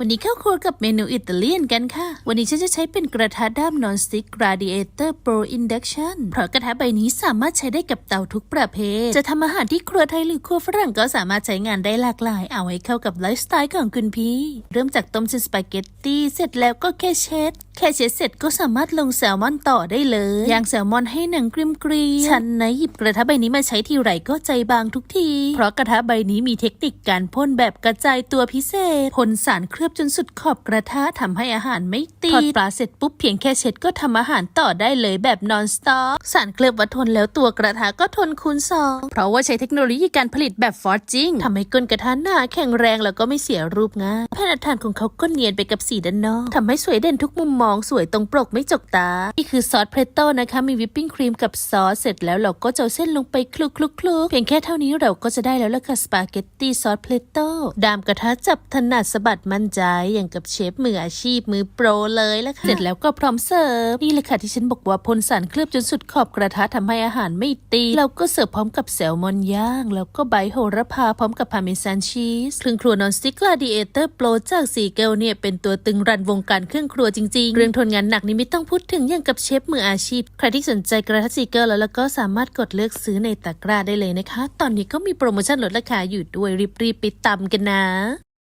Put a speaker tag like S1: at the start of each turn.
S1: วันนี้เข้าครัวกับเมนูอิตาเลียนกันค่ะ วันนี้ฉันจะใช้เป็นกระทะด้ามนอนสติ๊ก Radiator Pro Induction เพราะกระทะใบนี้สามารถใช้ได้กับเตาทุกประเภท จะทำอาหารที่ครัวไทยหรือครัวฝรั่งก็สามารถใช้งานได้หลากหลาย เอาให้เข้ากับไลฟ์สไตล์ของคุณพี่ เริ่มจากต้มเส้นสปาเกตตี้เสร็จแล้วก็แค่เช็ด แค่เช็ดเสร็จก็สามารถลงแซลมอนต่อได้เลยย่างแซลมอนให้หนังกริมกรีฉันนะหยิบกระทะใบนี้มาใช้ทีไรก็ใจบางทุกที เพราะกระทะใบนี้มีเทคนิคการพ่นแบบกระจายตัวพิเศษพ่นสารเคลือบจนสุดขอบกระทะทำให้อาหารไม่ติดทอดปลาเสร็จปุ๊บเพียงแค่เช็ดก็ทำอาหารต่อได้เลยแบบนอนสต็อกสารเคลือบวัดทนแล้วตัวกระทะก็ทนคูณสองเพราะว่าใช้เทคโนโลยีการผลิตแบบฟอร์จิงทำให้ก้นกระทะหนาแข็งแรงแล้วก็ไม่เสียรูปง่ายแผ่นอัดฐานของเขาก็เนียนไปกับสีด้านนอกทำให้สวยเด่นทุกมุมมองสวยตรงปกไม่จกตา นี่คือซอสเพรสโต้นะคะ มีวิปปิ้งครีมกับซอสเสร็จแล้วเราก็จะเอาเส้นลงไปคลุกคลุกคลุกเพียงแค่เท่านี้เราก็จะได้แล้วล่ะค่ะสปาเกตตี้ซอสเพรสโต้ดามกระทะจับถนัดสะบัดมั่นใจอย่างกับเชฟมืออาชีพมือโปรเลยละค่ะ เสร็จแล้วก็พร้อมเสิร์ฟนี่เลยค่ะที่ฉันบอกว่าพ่นสารเคลือบจนสุดขอบกระทะทำให้อาหารไม่ตีเราก็เสิร์ฟพร้อมกับแซลมอนย่าง แล้วก็ใบโหระพาพร้อมกับพาเมซานชีสเครื่องครัวนอนสติกลาดิเอเตอร์โปรจากสีเกลเนี่ยเป็นตัวตึงรันวงการเครื่องครัวจริงเรื่องทนงานหนักนี่ไม่ต้องพูดถึงอย่างกับเชฟมืออาชีพ ใครที่สนใจกระทะซีเกลแล้วแล้วก็สามารถกดเลือกซื้อในตะกร้าได้เลยนะคะ ตอนนี้ก็มีโปรโมชั่นลดราคาอยู่ด้วยรีบๆไปตามกันนะ